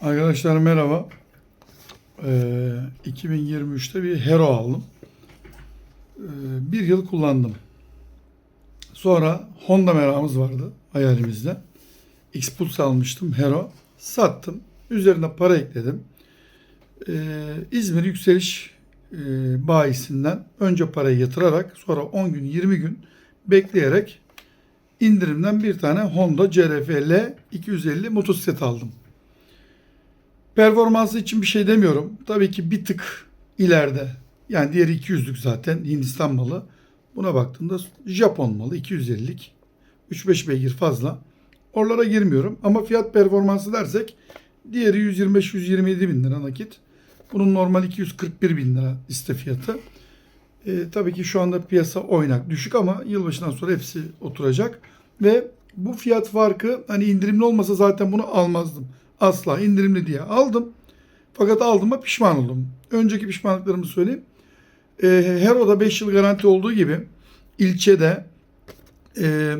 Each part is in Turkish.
Arkadaşlar merhaba. Ee, 2023'te bir Hero aldım. Ee, bir yıl kullandım. Sonra Honda meramız vardı hayalimizde. X-Pulse almıştım Hero. Sattım. Üzerine para ekledim. Ee, İzmir Yükseliş e, bayisinden önce parayı yatırarak sonra 10 gün 20 gün bekleyerek indirimden bir tane Honda CRF-L 250 motosiklet aldım. Performansı için bir şey demiyorum. Tabii ki bir tık ileride. Yani diğeri 200'lük zaten Hindistan malı. Buna baktığımda Japon malı 250'lik. 3-5 beygir fazla. Oralara girmiyorum. Ama fiyat performansı dersek diğeri 125-127 bin lira nakit. Bunun normal 241 bin lira liste fiyatı. E, tabii ki şu anda piyasa oynak düşük ama yılbaşından sonra hepsi oturacak. Ve bu fiyat farkı hani indirimli olmasa zaten bunu almazdım. Asla indirimli diye aldım. Fakat aldığıma pişman oldum. Önceki pişmanlıklarımı söyleyeyim. E, Hero'da 5 yıl garanti olduğu gibi ilçede e,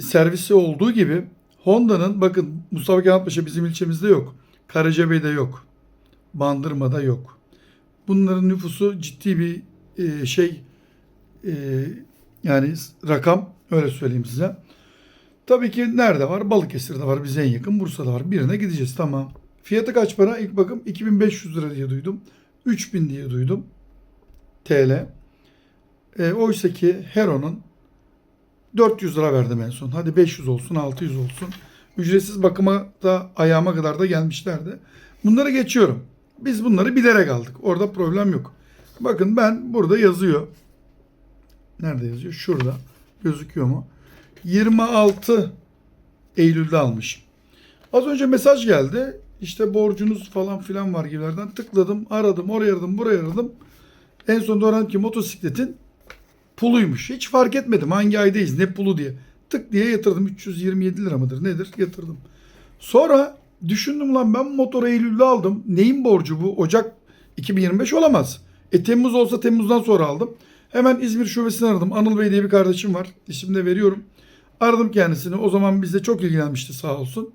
servisi olduğu gibi Honda'nın bakın Mustafa Kemal Paşa bizim ilçemizde yok. Karacabey'de yok. Bandırma'da yok. Bunların nüfusu ciddi bir e, şey e, yani rakam öyle söyleyeyim size. Tabii ki nerede var? Balıkesir'de var. Bize en yakın. Bursa'da var. Birine gideceğiz. Tamam. Fiyatı kaç para? İlk bakım 2500 lira diye duydum. 3000 diye duydum. TL. E, oysa ki Hero'nun 400 lira verdim en son. Hadi 500 olsun, 600 olsun. Ücretsiz bakıma da ayağıma kadar da gelmişlerdi. Bunları geçiyorum. Biz bunları bilerek aldık. Orada problem yok. Bakın ben burada yazıyor. Nerede yazıyor? Şurada. Gözüküyor mu? 26 Eylül'de almışım. Az önce mesaj geldi. İşte borcunuz falan filan var gibilerden. Tıkladım, aradım, oraya aradım, buraya aradım. En son öğrendim ki motosikletin puluymuş. Hiç fark etmedim hangi aydayız, ne pulu diye. Tık diye yatırdım. 327 lira mıdır nedir? Yatırdım. Sonra düşündüm lan ben motoru Eylül'de aldım. Neyin borcu bu? Ocak 2025 olamaz. E Temmuz olsa Temmuz'dan sonra aldım. Hemen İzmir şubesini aradım. Anıl Bey diye bir kardeşim var. De veriyorum. Aradım kendisini. O zaman bizde çok ilgilenmişti sağ olsun.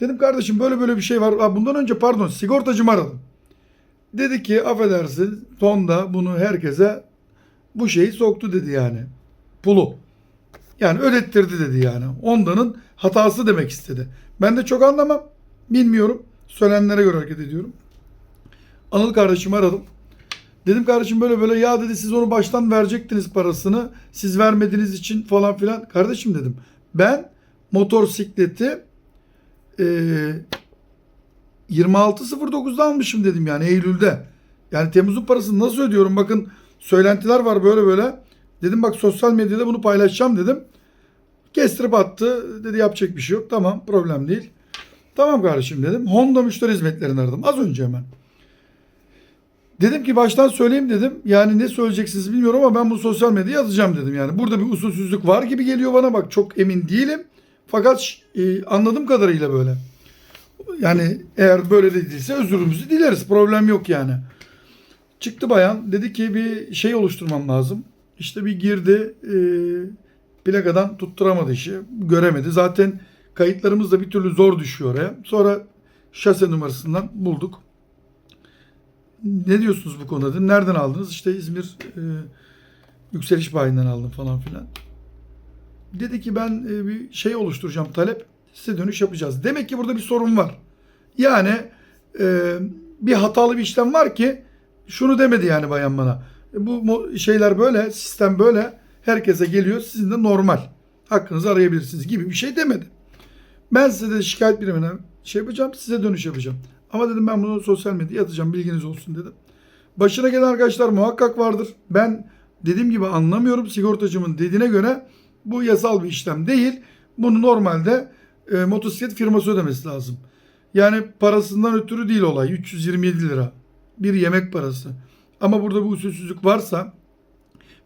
Dedim kardeşim böyle böyle bir şey var. Aa, Bundan önce pardon sigortacımı aradım. Dedi ki affedersin Honda bunu herkese bu şeyi soktu dedi yani. Pulu. Yani ödettirdi dedi yani. Honda'nın hatası demek istedi. Ben de çok anlamam. Bilmiyorum. Söylenenlere göre hareket ediyorum. Anıl kardeşimi aradım. Dedim kardeşim böyle böyle ya dedi siz onu baştan verecektiniz parasını. Siz vermediğiniz için falan filan. Kardeşim dedim ben motosikleti e, 26.09'da almışım dedim yani Eylül'de. Yani Temmuz'un parasını nasıl ödüyorum? Bakın söylentiler var böyle böyle. Dedim bak sosyal medyada bunu paylaşacağım dedim. Kestirip attı. Dedi yapacak bir şey yok. Tamam problem değil. Tamam kardeşim dedim. Honda müşteri hizmetlerini aradım. Az önce hemen. Dedim ki baştan söyleyeyim dedim. Yani ne söyleyeceksiniz bilmiyorum ama ben bu sosyal medyaya yazacağım dedim. Yani burada bir usulsüzlük var gibi geliyor bana. Bak çok emin değilim. Fakat e, anladığım kadarıyla böyle. Yani eğer böyle dediyse özürümüzü dileriz. Problem yok yani. Çıktı bayan. Dedi ki bir şey oluşturmam lazım. İşte bir girdi. E, plakadan tutturamadı işi. Göremedi. Zaten kayıtlarımız da bir türlü zor düşüyor oraya. Sonra şase numarasından bulduk. Ne diyorsunuz bu konuda? dedim. Nereden aldınız? İşte İzmir e, Yükseliş Bayi'nden aldım falan filan. Dedi ki ben e, bir şey oluşturacağım talep. Size dönüş yapacağız. Demek ki burada bir sorun var. Yani e, bir hatalı bir işlem var ki şunu demedi yani bayan bana. E, bu şeyler böyle, sistem böyle. Herkese geliyor. Sizin de normal. Hakkınızı arayabilirsiniz gibi bir şey demedi. Ben size de şikayet birimine şey yapacağım. Size dönüş yapacağım. Ama dedim ben bunu sosyal medyaya atacağım. Bilginiz olsun dedim. Başına gelen arkadaşlar muhakkak vardır. Ben dediğim gibi anlamıyorum. Sigortacımın dediğine göre bu yasal bir işlem değil. Bunu normalde e, motosiklet firması ödemesi lazım. Yani parasından ötürü değil olay. 327 lira. Bir yemek parası. Ama burada bu usulsüzlük varsa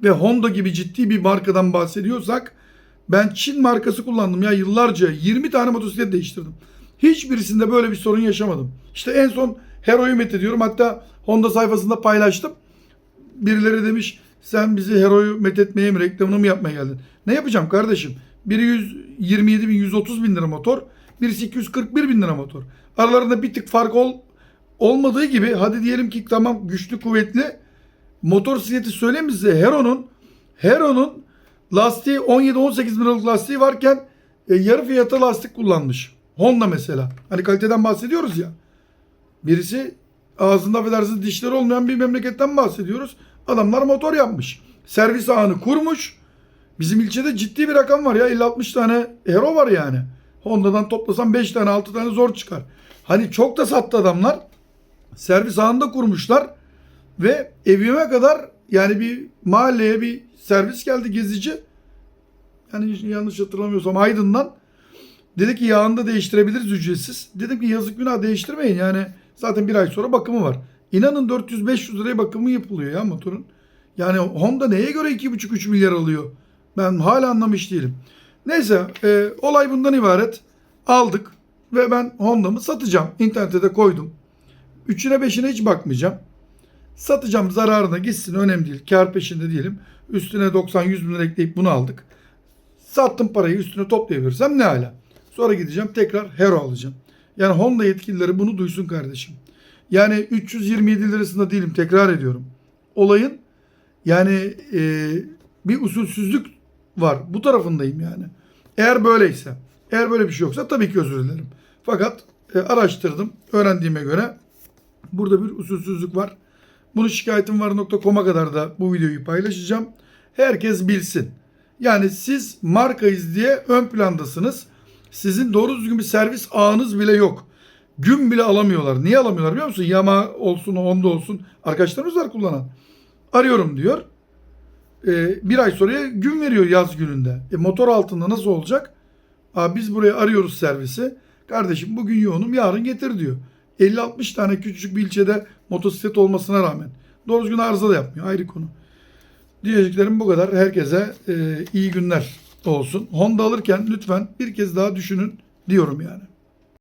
ve Honda gibi ciddi bir markadan bahsediyorsak ben Çin markası kullandım ya yıllarca 20 tane motosiklet değiştirdim. Hiçbirisinde böyle bir sorun yaşamadım. İşte en son Hero'yu methediyorum. Hatta Honda sayfasında paylaştım. Birileri demiş sen bizi Hero'yu methetmeye mi reklamını mı yapmaya geldin? Ne yapacağım kardeşim? Biri 127 bin 130 bin lira motor. Birisi 241 bin lira motor. Aralarında bir tık fark ol, olmadığı gibi hadi diyelim ki tamam güçlü kuvvetli motor sikleti söyleyeyim size? Hero'nun Hero'nun lastiği 17-18 bin liralık lastiği varken e, yarı fiyata lastik kullanmış. Honda mesela. Hani kaliteden bahsediyoruz ya. Birisi ağzında affedersiniz dişleri olmayan bir memleketten bahsediyoruz. Adamlar motor yapmış. Servis ağını kurmuş. Bizim ilçede ciddi bir rakam var ya. 50-60 tane Hero var yani. Honda'dan toplasan 5 tane 6 tane zor çıkar. Hani çok da sattı adamlar. Servis ağını da kurmuşlar. Ve evime kadar yani bir mahalleye bir servis geldi gezici. Yani yanlış hatırlamıyorsam Aydın'dan. Dedi ki yağını da değiştirebiliriz ücretsiz. Dedim ki yazık günah değiştirmeyin. Yani zaten bir ay sonra bakımı var. İnanın 400-500 liraya bakımı yapılıyor ya motorun. Yani Honda neye göre 2,5-3 milyar alıyor? Ben hala anlamış değilim. Neyse e, olay bundan ibaret. Aldık ve ben Honda'mı satacağım. İnternete de koydum. Üçüne beşine hiç bakmayacağım. Satacağım zararına gitsin önemli değil. Kar peşinde değilim. Üstüne 90-100 bin ekleyip bunu aldık. Sattım parayı üstüne toplayabilirsem ne ala. Sonra gideceğim tekrar Hero alacağım. Yani Honda yetkilileri bunu duysun kardeşim. Yani 327 lirasında değilim tekrar ediyorum. Olayın yani e, bir usulsüzlük var. Bu tarafındayım yani. Eğer böyleyse, eğer böyle bir şey yoksa tabii ki özür dilerim. Fakat e, araştırdım. Öğrendiğime göre burada bir usulsüzlük var. Bunu şikayetim var.com'a kadar da bu videoyu paylaşacağım. Herkes bilsin. Yani siz markayız diye ön plandasınız. Sizin doğru düzgün bir servis ağınız bile yok. Gün bile alamıyorlar. Niye alamıyorlar biliyor musun? Yama olsun, Honda olsun. Arkadaşlarımız var kullanan. Arıyorum diyor. Ee, bir ay sonra gün veriyor yaz gününde. E, motor altında nasıl olacak? Aa, biz buraya arıyoruz servisi. Kardeşim bugün yoğunum yarın getir diyor. 50-60 tane küçücük bir ilçede motosiklet olmasına rağmen. Doğru düzgün arıza da yapmıyor. Ayrı konu. Diyeceklerim bu kadar. Herkese e, iyi günler olsun. Honda alırken lütfen bir kez daha düşünün diyorum yani.